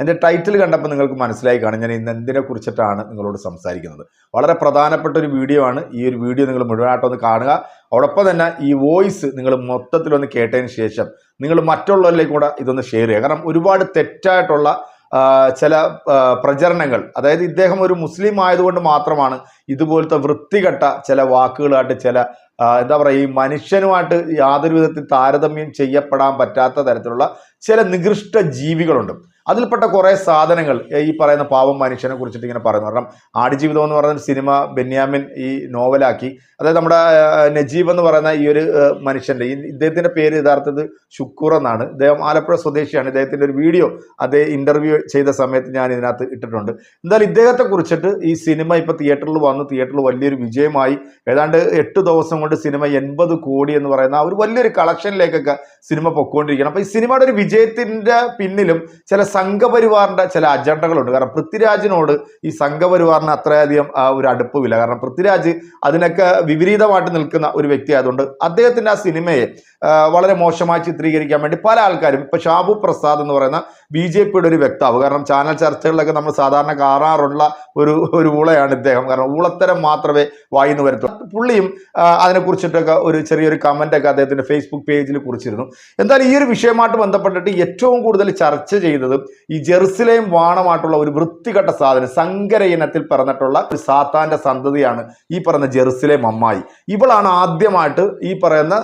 എന്റെ ടൈറ്റിൽ കണ്ടപ്പോൾ നിങ്ങൾക്ക് മനസ്സിലായി കാണും. ഞാൻ ഇന്ന് എന്തിനെ കുറിച്ചിട്ടാണ് നിങ്ങളോട് സംസാരിക്കുന്നത്. വളരെ പ്രധാനപ്പെട്ട ഒരു വീഡിയോ ആണ്. ഈ ഒരു വീഡിയോ നിങ്ങൾ മുഴുവനായിട്ടൊന്ന് കാണുക. അതോടൊപ്പം തന്നെ ഈ വോയിസ് നിങ്ങൾ മൊത്തത്തിൽ ഒന്ന് കേട്ടതിന് ശേഷം നിങ്ങൾ മറ്റുള്ളവരിലേക്ക് കൂടെ ഇതൊന്ന് ഷെയർ ചെയ്യുക. കാരണം ഒരുപാട് തെറ്റായിട്ടുള്ള ചില പ്രചരണങ്ങൾ അതായത് ഇദ്ദേഹം ഒരു മുസ്ലിം ആയതുകൊണ്ട് മാത്രമാണ് ഇതുപോലത്തെ വൃത്തികെട്ട ചില വാക്കുകളായിട്ട് ചില എന്താ പറയുക ഈ മനുഷ്യനുമായിട്ട് യാതൊരു വിധത്തിൽ താരതമ്യം ചെയ്യപ്പെടാൻ പറ്റാത്ത തരത്തിലുള്ള ചില നികൃഷ്ട ജീവികളുണ്ട്. അതിൽപ്പെട്ട കുറേ സാധനങ്ങൾ ഈ പറയുന്ന പാവം മനുഷ്യനെ കുറിച്ചിട്ട് ഇങ്ങനെ പറയുന്നു. കാരണം ആടുജീവിതം എന്ന് പറയുന്ന സിനിമ ബെന്യാമിൻ ഈ നോവലാക്കി. അതായത് നമ്മുടെ നജീബ് എന്ന് പറയുന്ന ഈ ഒരു മനുഷ്യന്റെ ഈ ഇദ്ദേഹത്തിന്റെ പേര് യഥാർത്ഥത്തിൽ ശുക്കൂർ എന്നാണ്. ഇദ്ദേഹം ആലപ്പുഴ സ്വദേശിയാണ്. ഇദ്ദേഹത്തിന്റെ ഒരു വീഡിയോ അദ്ദേഹം ഇന്റർവ്യൂ ചെയ്ത സമയത്ത് ഞാൻ ഇതിനകത്ത് ഇട്ടിട്ടുണ്ട്. എന്തായാലും ഇദ്ദേഹത്തെ കുറിച്ചിട്ട് ഈ സിനിമ ഇപ്പോൾ തിയേറ്ററിൽ വന്ന്. തിയേറ്ററിൽ വലിയൊരു വിജയമായി. ഏതാണ്ട് എട്ട് ദിവസം കൊണ്ട് സിനിമ എൺപത് കോടി എന്ന് പറയുന്ന ഒരു വലിയൊരു കളക്ഷനിലേക്കൊക്കെ സിനിമ പൊക്കോണ്ടിരിക്കുകയാണ്. അപ്പോൾ ഈ സിനിമയുടെ ഒരു വിജയത്തിന്റെ പിന്നിലും ചില സംഘപരിവാറിന്റെ ചില അജണ്ടകളുണ്ട്. കാരണം പൃഥ്വിരാജിനോട് ഈ സംഘപരിവാറിന് അത്രയധികം ഒരു അടുപ്പമില്ല. കാരണം പൃഥ്വിരാജ് അതിനൊക്കെ വിപരീതമായിട്ട് നിൽക്കുന്ന ഒരു വ്യക്തി ആയതുകൊണ്ട് അദ്ദേഹത്തിന്റെ ആ സിനിമയെ വളരെ മോശമായി ചിത്രീകരിക്കാൻ വേണ്ടി പല ആൾക്കാരും ഇപ്പൊ ഷാബു പ്രസാദ് എന്ന് പറയുന്ന ബി ജെ പിയുടെ ഒരു വ്യക്താവ്. കാരണം ചാനൽ ചർച്ചകളിലൊക്കെ നമ്മൾ സാധാരണ കാണാറുള്ള ഒരു ഒരു ഊളയാണ് ഇദ്ദേഹം. കാരണം ഊളത്തരം മാത്രമേ വായിന്ന് വരത്തുള്ളൂ. പുള്ളിയും അതിനെക്കുറിച്ചിട്ടൊക്കെ ഒരു ചെറിയൊരു കമന്റ് ഒക്കെ അദ്ദേഹത്തിന്റെ ഫേസ്ബുക്ക് പേജിൽ കുറിച്ചിരുന്നു. എന്തായാലും ഈ ഒരു വിഷയമായിട്ട് ബന്ധപ്പെട്ടിട്ട് ഏറ്റവും കൂടുതൽ ചർച്ച ചെയ്തത് ഈ ജെറുസലേം വാണമായിട്ടുള്ള ഒരു വൃത്തികെട്ട സാധനം സങ്കര ഇനത്തിൽ പിറന്നിട്ടുള്ള ഒരു സാത്താന്റെ സന്തതിയാണ് ഈ പറയുന്ന ജെറുസലേം അമ്മായി. ഇവളാണ് ആദ്യമായിട്ട് ഈ പറയുന്ന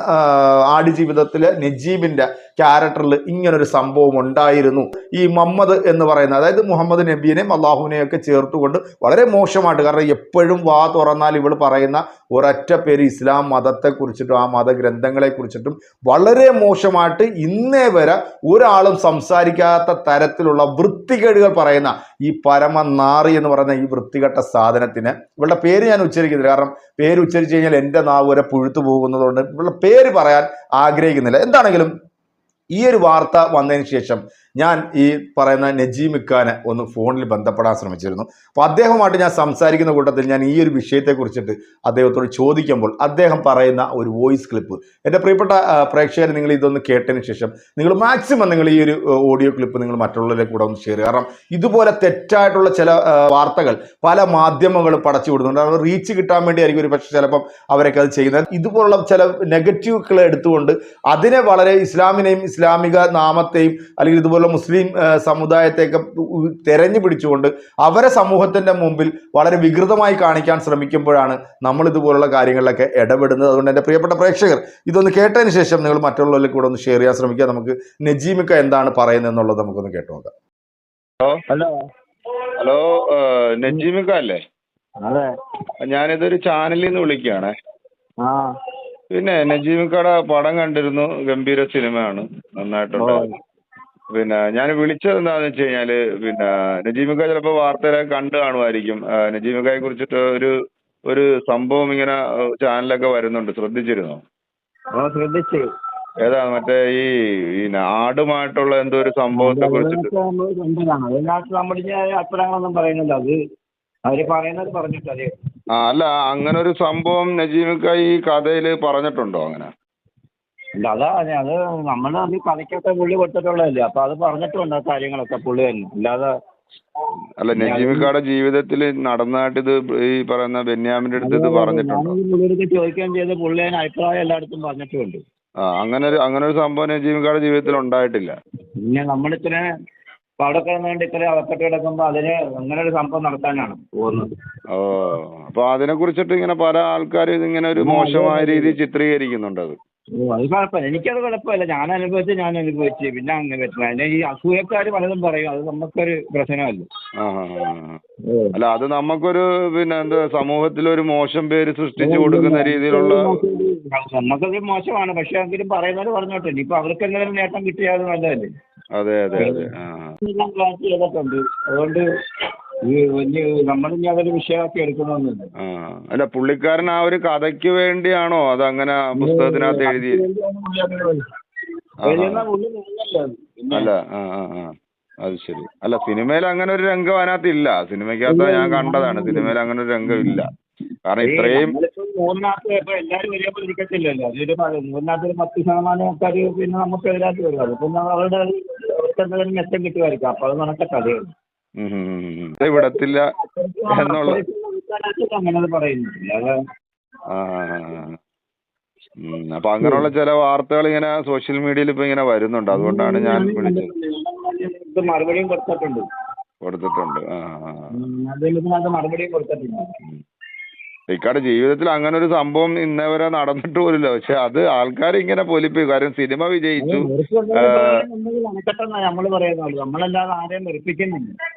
ആടുജീവിതത്തിലെ നജീബിന്റെ ക്യാരക്ടറിൽ ഇങ്ങനൊരു സംഭവം ഉണ്ടായിരുന്നു. ഈ മമ്മദ് എന്ന് പറയുന്നത് അതായത് മുഹമ്മദ് നബീനെയും അള്ളാഹുവിനെയും ഒക്കെ ചേർത്തുകൊണ്ട് വളരെ മോശമായിട്ട് കാരണം എപ്പോഴും വാ തുറന്നാൽ ഇവൾ പറയുന്ന ഒരൊറ്റ പേര് ഇസ്ലാം മതത്തെ കുറിച്ചിട്ടും ആ മതഗ്രന്ഥങ്ങളെ കുറിച്ചിട്ടും വളരെ മോശമായിട്ട് ഇന്നേ വരെ ഒരാളും സംസാരിക്കാത്ത തരത്തിലുള്ള വൃത്തികേടുകൾ പറയുന്ന ഈ പരമനാറി എന്ന് പറയുന്ന ഈ വൃത്തികെട്ട സാധനത്തിന് ഇവളുടെ പേര് ഞാൻ ഉച്ചരിക്കുന്നില്ല. കാരണം പേര് ഉച്ചരിച്ചു കഴിഞ്ഞാൽ എന്റെ നാവ് വരെ പുഴുത്തു പോകുന്നതുകൊണ്ട് ഇവളുടെ പേര് പറയാൻ ആഗ്രഹിക്കുന്നില്ല. എന്താണെങ്കിലും ഈ ഒരു വാർത്ത വന്നതിന് ശേഷം ഞാൻ ഈ പറയുന്ന നജീമിക്കാനെ ഒന്ന് ഫോണിൽ ബന്ധപ്പെടാൻ ശ്രമിച്ചിരുന്നു. അപ്പോൾ അദ്ദേഹവുമായിട്ട് ഞാൻ സംസാരിക്കുന്ന കൂട്ടത്തിൽ ഞാൻ ഈ ഒരു വിഷയത്തെക്കുറിച്ചിട്ട് അദ്ദേഹത്തോട് ചോദിക്കുമ്പോൾ അദ്ദേഹം പറയുന്ന ഒരു വോയിസ് ക്ലിപ്പ്. എന്റെ പ്രിയപ്പെട്ട പ്രേക്ഷകർ നിങ്ങൾ ഇതൊന്ന് കേട്ടതിന് ശേഷം നിങ്ങൾ മാക്സിമം നിങ്ങൾ ഈ ഒരു ഓഡിയോ ക്ലിപ്പ് നിങ്ങൾ മറ്റുള്ളവരിലേക്ക് കൂടെ ഒന്ന് ഷെയർ കാരണം ഇതുപോലെ തെറ്റായിട്ടുള്ള ചില വാർത്തകൾ പല മാധ്യമങ്ങളും പടച്ചു വിടുന്നുണ്ട്. അവർ റീച്ച് കിട്ടാൻ വേണ്ടിയായിരിക്കും ഒരു പക്ഷേ ചിലപ്പം അവരൊക്കെ അത് ചെയ്യുന്നത്. ഇതുപോലുള്ള ചില നെഗറ്റീവുകൾ എടുത്തുകൊണ്ട് അതിനെ വളരെ ഇസ്ലാമിനെയും ഇസ്ലാമിക നാമത്തെയും അല്ലെങ്കിൽ ഇതുപോലുള്ള മുസ്ലിം സമുദായത്തെയൊക്കെ തെരഞ്ഞു പിടിച്ചുകൊണ്ട് അവരെ സമൂഹത്തിന്റെ മുമ്പിൽ വളരെ വികൃതമായി കാണിക്കാൻ ശ്രമിക്കുമ്പോഴാണ് നമ്മൾ ഇതുപോലുള്ള കാര്യങ്ങളിലൊക്കെ ഇടപെടുന്നത്. അതുകൊണ്ട് എന്റെ പ്രിയപ്പെട്ട പ്രേക്ഷകർ ഇതൊന്ന് കേട്ടതിന് ശേഷം നിങ്ങൾ മറ്റുള്ളവരിൽ കൂടെ ഒന്ന് ഷെയർ ചെയ്യാൻ ശ്രമിക്കുക. നമുക്ക് നജീമിക്ക എന്താണ് പറയുന്നത് എന്നുള്ളത് നമുക്കൊന്ന് കേട്ടു നോക്കാം. ഹലോ? ഹലോ? നജീമിക്ക അല്ലേ? അതെ. ഞാനിതൊരു ചാനലിൽ നിന്ന് വിളിക്കുകയാണ്. ആ. പിന്നെ നജീമിക്കയുടെ പടം കണ്ടിരുന്നു ഗംഭീര സിനിമയാണ് നന്നായിട്ടുണ്ട്. പിന്നെ ഞാൻ വിളിച്ചത് എന്താണെന്ന് വെച്ച് കഴിഞ്ഞാൽ പിന്നെ നജീമിക്ക ചിലപ്പോൾ വാർത്തയിൽ കണ്ടു കാണുമായിരിക്കും. ആ, നജീമിക്കയെ കുറിച്ചിട്ട് ഒരു ഒരു സംഭവം ഇങ്ങനെ ചാനലിലൊക്കെ ചാനലൊക്കെ വരുന്നുണ്ട്. ശ്രദ്ധിച്ചിരുന്നോ? ശ്രദ്ധിച്ചു. ഏതാ മറ്റേ ഈ ഈ ആടുമായിട്ടുള്ള എന്തോ ഒരു സംഭവത്തെ കുറിച്ചിട്ട്? പറയുന്നില്ല അത് അവർ പറയുന്നത് ആ അല്ല അങ്ങനെ ഒരു സംഭവം നജീമിക്ക ഈ കഥയിൽ പറഞ്ഞിട്ടുണ്ടോ അങ്ങനെ? ഇല്ല അതാ അത് നമ്മൾ അത് കഥയ്ക്കൊക്കെ പുള്ളി കൊടുത്തിട്ടുള്ളതല്ലേ അപ്പൊ അത് പറഞ്ഞിട്ടുണ്ട് ആ കാര്യങ്ങളൊക്കെ പുള്ളി തന്നെ. അല്ലാതെ അല്ല നജീബിക്കാടെ ജീവിതത്തിൽ നടന്നതായിട്ട് ഇത് ഈ പറയുന്ന ബെന്യാമിന്റെ അടുത്ത് ഇത് പറഞ്ഞിട്ടുണ്ട്? പുള്ളിയുടെ ചോദിക്കുകയും ചെയ്ത് പുള്ളി അതിന് അഭിപ്രായം എല്ലായിടത്തും പറഞ്ഞിട്ടുമുണ്ട് ആ അങ്ങനെ ഒരു അങ്ങനെ ഒരു സംഭവം നജീബിക്കാടെ ജീവിതത്തിൽ ഉണ്ടായിട്ടില്ല. പിന്നെ നമ്മളിത്ര അവിടെ കിടന്നുകൊണ്ട് ഇത്ര കിടക്കുമ്പോൾ അതിന് അങ്ങനെ ഒരു സംഭവം നടത്താനാണ് പോകുന്നത്. ഓ അപ്പൊ അതിനെ കുറിച്ചിട്ട് ഇങ്ങനെ പല ആൾക്കാരും ഇതിങ്ങനെ ഒരു മോശമായ രീതിയിൽ ചിത്രീകരിക്കുന്നുണ്ട് അത് ഓ അത് കുഴപ്പമില്ല. എനിക്കത് കുഴപ്പമില്ല. ഞാൻ അനുഭവിച്ച് ഞാൻ അനുഭവിച്ച്. പിന്നെ അങ്ങനെ പറ്റില്ല അതിന് ഈ അസൂയക്കാർ പലതും പറയും. അത് നമുക്കൊരു പ്രശ്നമല്ല? ആ. അല്ല അത് നമുക്കൊരു പിന്നെ എന്താ സമൂഹത്തിൽ ഒരു മോശം പേര് സൃഷ്ടിച്ചു കൊടുക്കുന്ന രീതിയിലുള്ള നമുക്കത് മോശമാണ്. പക്ഷെ എങ്കിലും പറയുന്നത് പറഞ്ഞോട്ടെ. ഇനിയിപ്പോ അവർക്ക് എന്തെങ്കിലും നേട്ടം കിട്ടിയാൽ നല്ലതല്ലേ? അതെ അതെ അതെ. ആ ക്ലാസ് ചെയ്തിട്ടുണ്ട് അതുകൊണ്ട് ഈ വലിയ നമ്മളിനി അതൊരു വിഷയമാക്കി എടുക്കണമെന്നില്ല. ആ അല്ല പുള്ളിക്കാരൻ ആ ഒരു കഥയ്ക്ക് വേണ്ടിയാണോ അത് അങ്ങനെ പുസ്തകത്തിനകത്ത് എഴുതി അല്ല ആ ആ ആ. അത് ശരി. അല്ല സിനിമയിൽ അങ്ങനെ ഒരു രംഗം അതിനകത്ത് ഇല്ല. സിനിമയ്ക്കകത്ത് ഞാൻ കണ്ടതാണ്. സിനിമയിൽ അങ്ങനെ ഒരു രംഗം ഇല്ല. കാരണം ഇത്രയും മൂന്നിനകത്ത് ഇപ്പൊ എല്ലാവരും ഒരേപോലെ ഇരിക്കത്തില്ലല്ലോ. അതൊരു പ- മൂന്നിനകത്ത് ഒരു പത്ത് ശതമാനം ആൾക്കാർ പിന്നെ നമുക്ക് എതിരായിട്ട് വരും. അതിപ്പോ നമ്മൾ അവരുടെ എന്തെങ്കിലും മെച്ചം കിട്ടുമായിരിക്കും. അപ്പൊ അത് നടത്ത കഥയാണ് ഉം. ഉം ഉം ഉം. ഇത് വിടത്തില്ല എന്നുള്ള. അപ്പൊ അങ്ങനെയുള്ള ചില വാർത്തകൾ ഇങ്ങനെ സോഷ്യൽ മീഡിയയിൽ ഇപ്പൊ ഇങ്ങനെ വരുന്നുണ്ട്. അതുകൊണ്ടാണ് ഞാൻ വിളിച്ചത്. കൊടുത്തിട്ടുണ്ട്. കൊടുത്തിട്ടുണ്ട്. ആ. മറുപടിയും കൊടുത്തിട്ടുണ്ട്. ഇക്കാടെ ജീവിതത്തിൽ അങ്ങനെ ഒരു സംഭവം ഇന്നേ വരെ നടന്നിട്ട് പോലില്ല പക്ഷെ അത് ആൾക്കാർ ഇങ്ങനെ പൊലിപ്പിക്കും. കാര്യം സിനിമ വിജയിച്ചു.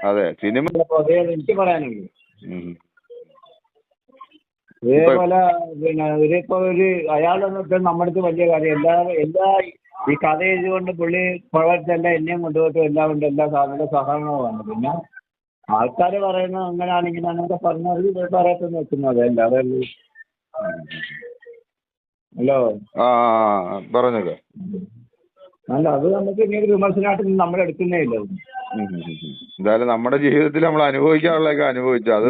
അതെ സിനിമ എനിക്ക് പറയാനുള്ളൂ. ഇതേപോലെ പിന്നെ ഇവരിപ്പോ ഒരു അയാളെന്ന് വെച്ചാൽ നമ്മുടെ അടുത്ത് വലിയ കാര്യം എല്ലാ എല്ലാ ഈ കഥ എഴുതിക്കൊണ്ട് പുള്ളി പ്രവർത്തിച്ചല്ല എന്നെയും കൊണ്ടുപോയിട്ട് എല്ലാം കൊണ്ട് എല്ലാ സാധനങ്ങളും സഹകരണമാണ് പിന്നെ ആൾക്കാർ പറയുന്നത് അങ്ങനെയാണ് ഇങ്ങനെയാണെന്നൊക്കെ പറഞ്ഞാൽ പറയത്തെന്ന് വെക്കുന്നത് അല്ലാതെ ഹലോ? ആ പറഞ്ഞേക്ക അല്ല അത് നമുക്ക് ഇനി ഒരു വിമർശനമായിട്ട് നമ്മൾ എടുക്കുന്നേ ഇല്ല. എന്തായാലും നമ്മുടെ ജീവിതത്തിൽ നമ്മൾ അനുഭവിക്കാനുള്ളതൊക്കെ അനുഭവിച്ചു. അത്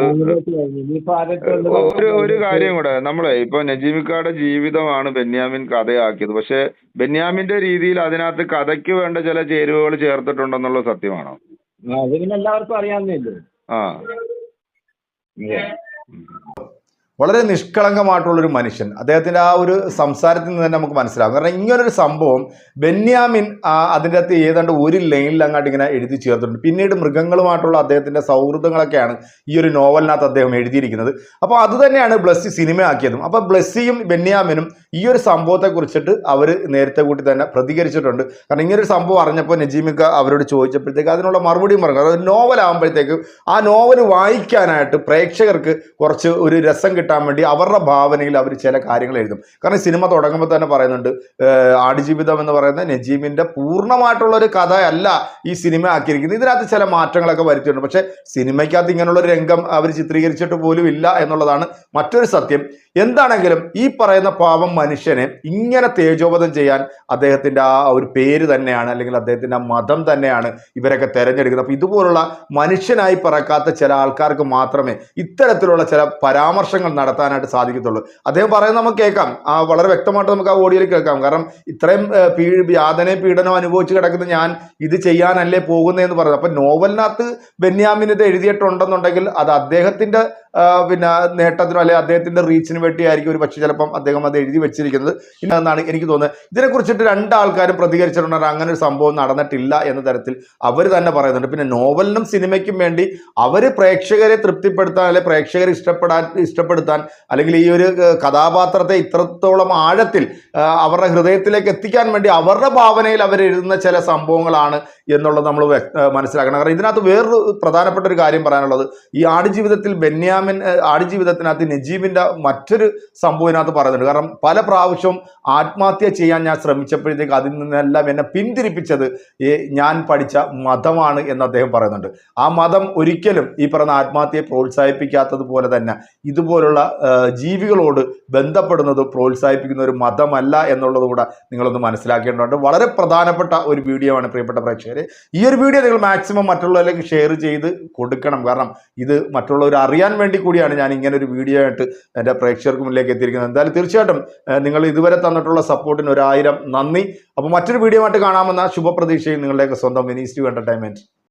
ഒരു ഒരു കാര്യം കൂടെ നമ്മളെ ഇപ്പൊ നജീമിക്കാടെ ജീവിതമാണ് ബെന്യാമിൻ കഥയാക്കിയത്. പക്ഷെ ബെന്യാമിന്റെ രീതിയിൽ അതിനകത്ത് കഥയ്ക്ക് വേണ്ട ചില ചേരുവകൾ ചേർത്തിട്ടുണ്ടെന്നുള്ള സത്യമാണോ? അത് പിന്നെ എല്ലാവർക്കും അറിയാവുന്നതല്ലേ? ആ. വളരെ നിഷ്കളങ്കമായിട്ടുള്ളൊരു മനുഷ്യൻ. അദ്ദേഹത്തിന്റെ ആ ഒരു സംസാരത്തിൽ നിന്ന് തന്നെ നമുക്ക് മനസ്സിലാകും. കാരണം ഇങ്ങനൊരു സംഭവം ബെന്യാമിൻ അതിന്റെ അകത്ത് ഏതാണ്ട് ഒരു ലൈനിൽ അങ്ങോട്ട് ഇങ്ങനെ എഴുതി ചേർത്തിട്ടുണ്ട്. പിന്നീട് മൃഗങ്ങളുമായിട്ടുള്ള അദ്ദേഹത്തിന്റെ സൗഹൃദങ്ങളൊക്കെയാണ് ഈ ഒരു നോവലിനകത്ത് അദ്ദേഹം എഴുതിയിരിക്കുന്നത്. അപ്പോൾ അത് തന്നെയാണ് ബ്ലസ്സി സിനിമയാക്കിയതും അപ്പോൾ ബ്ലസ്സിയും ബെന്യാമിനും ഈ ഒരു സംഭവത്തെ കുറിച്ചിട്ട് അവർ നേരത്തെ കൂട്ടി തന്നെ പ്രതികരിച്ചിട്ടുണ്ട്. കാരണം ഇങ്ങനൊരു സംഭവം അറിഞ്ഞപ്പോൾ നജീമിക്ക അവരോട് ചോദിച്ചപ്പോഴത്തേക്ക് അതിനുള്ള മറുപടിയും പറഞ്ഞു. അതായത് നോവലാകുമ്പോഴത്തേക്ക് ആ നോവൽ വായിക്കാനായിട്ട് പ്രേക്ഷകർക്ക് കുറച്ച് ഒരു രസം കിട്ടാൻ വേണ്ടി അവരുടെ ഭാവനയിൽ അവർ ചില കാര്യങ്ങൾ എഴുതും. കാരണം സിനിമ തുടങ്ങുമ്പോൾ തന്നെ പറയുന്നുണ്ട് ആടുജീവിതം എന്ന് പറയുന്ന നജീമിന്റെ പൂർണമായിട്ടുള്ള ഒരു കഥയല്ല ഈ സിനിമ ആക്കിയിരിക്കുന്നത്. ഇതിനകത്ത് ചില മാറ്റങ്ങളൊക്കെ വരുത്തിയിട്ടുണ്ട്. പക്ഷേ സിനിമയ്ക്കകത്ത് ഇങ്ങനെയുള്ള ഒരു രംഗം അവർ ചിത്രീകരിച്ചിട്ട് പോലും ഇല്ല എന്നുള്ളതാണ് മറ്റൊരു സത്യം. എന്താണെങ്കിലും ഈ പറയുന്ന പാവം മനുഷ്യനെ ഇങ്ങനെ തേജോവധം ചെയ്യാൻ അദ്ദേഹത്തിന്റെ ആ ഒരു പേര് തന്നെയാണ് അല്ലെങ്കിൽ അദ്ദേഹത്തിന്റെ മതം തന്നെയാണ് ഇവരൊക്കെ തിരഞ്ഞെടുക്കുന്നത്. അപ്പോൾ ഇതുപോലുള്ള മനുഷ്യനായി പറക്കാത്ത ചില ആൾക്കാർക്ക് മാത്രമേ ഇത്തരത്തിലുള്ള ചില പരാമർശങ്ങൾ നടത്താനായിട്ട് സാധിക്കത്തുള്ളൂ. അദ്ദേഹം പറയുന്നത് നമുക്ക് കേൾക്കാം. ആ വളരെ വ്യക്തമായിട്ട് നമുക്ക് ആ ഓഡിയോയിൽ കേൾക്കാം. കാരണം ഇത്രയും പീ യാതനയും പീഡനവും അനുഭവിച്ച് കിടക്കുന്ന ഞാൻ ഇത് ചെയ്യാനല്ലേ പോകുന്നതെന്ന് പറയുന്നത് അപ്പം നോവലിനകത്ത് ബെന്യാമിൻ ഇത് എഴുതിയിട്ടുണ്ടെന്നുണ്ടെങ്കിൽ അത് അദ്ദേഹത്തിന്റെ പിന്നെ നേട്ടത്തിനോ അല്ലെങ്കിൽ അദ്ദേഹത്തിന്റെ റീച്ചിന് വേണ്ടിയായിരിക്കും ഒരു പക്ഷേ ചിലപ്പം അദ്ദേഹം അത് എഴുതി വെച്ചിരിക്കുന്നത്. എന്നാണ് എനിക്ക് തോന്നുന്നത്. ഇതിനെക്കുറിച്ചിട്ട് രണ്ടാൾക്കാരും പ്രതികരിച്ചിട്ടുണ്ട്. അങ്ങനെ ഒരു സംഭവം നടന്നിട്ടില്ല എന്ന തരത്തിൽ അവർ തന്നെ പറയുന്നുണ്ട്. പിന്നെ നോവലിനും സിനിമയ്ക്കും വേണ്ടി അവർ പ്രേക്ഷകരെ തൃപ്തിപ്പെടുത്താൻ അല്ലെങ്കിൽ പ്രേക്ഷകരെ ഇഷ്ടപ്പെടാൻ ഇഷ്ടപ്പെടുത്താൻ അല്ലെങ്കിൽ ഈ ഒരു കഥാപാത്രത്തെ ഇത്രത്തോളം ആഴത്തിൽ അവരുടെ ഹൃദയത്തിലേക്ക് എത്തിക്കാൻ വേണ്ടി അവരുടെ ഭാവനയിൽ അവർ എഴുതുന്ന ചില സംഭവങ്ങളാണ് എന്നുള്ളത് നമ്മൾ മനസ്സിലാക്കണം. കാരണം ഇതിനകത്ത് വേറൊരു പ്രധാനപ്പെട്ട ഒരു കാര്യം പറയാനുള്ളത് ഈ ആടുജീവിതത്തിൽ ബെന്യാമിൻ ആടുജീവിതത്തിനകത്ത് നജീബിന്റെ മറ്റൊരു സംഭവം ഇതിനകത്ത് പറയുന്നുണ്ട്. കാരണം പല പ്രാവശ്യവും ആത്മഹത്യ ചെയ്യാൻ ഞാൻ ശ്രമിച്ചപ്പോഴത്തേക്ക് അതിൽ നിന്നെല്ലാം എന്നെ പിന്തിരിപ്പിച്ചത് ഞാൻ പഠിച്ച മതമാണ് എന്ന് അദ്ദേഹം പറയുന്നുണ്ട്. ആ മതം ഒരിക്കലും ഈ പറഞ്ഞ ആത്മഹത്യയെ പ്രോത്സാഹിപ്പിക്കാത്തതുപോലെ തന്നെ ഇതുപോലുള്ള ആ, ജീവികളോട് ബന്ധപ്പെടുന്നത് പ്രോത്സാഹിപ്പിക്കുന്ന ഒരു മതമല്ല എന്നുള്ളത് കൂടെ നിങ്ങളൊന്ന് മനസ്സിലാക്കേണ്ടതുണ്ട്. വളരെ പ്രധാനപ്പെട്ട ഒരു വീഡിയോ ആണ് പ്രിയപ്പെട്ട പ്രേക്ഷകരെ. ഈ ഒരു വീഡിയോ നിങ്ങൾ മാക്സിമം മറ്റുള്ളവരിലേക്ക് ഷെയർ ചെയ്ത് കൊടുക്കണം. കാരണം ഇത് മറ്റുള്ളവർ അറിയാൻ വേണ്ടി കൂടിയാണ് ഞാൻ ഇങ്ങനെ ഒരു വീഡിയോ ആയിട്ട് എന്റെ പ്രേക്ഷകർക്ക് മുന്നിലേക്ക് എത്തിയിരിക്കുന്നത്. എന്തായാലും തീർച്ചയായിട്ടും നിങ്ങൾ ഇതുവരെ തന്നിട്ടുള്ള സപ്പോർട്ടിന് ഒരായിരം നന്ദി. അപ്പോൾ മറ്റൊരു വീഡിയോ ആയിട്ട് കാണാമെന്ന ശുഭപ്രതീക്ഷയും നിങ്ങളുടെയൊക്കെ സ്വന്തം മിനിസ്റ്റീവ് എന്റർടൈൻമെന്റ്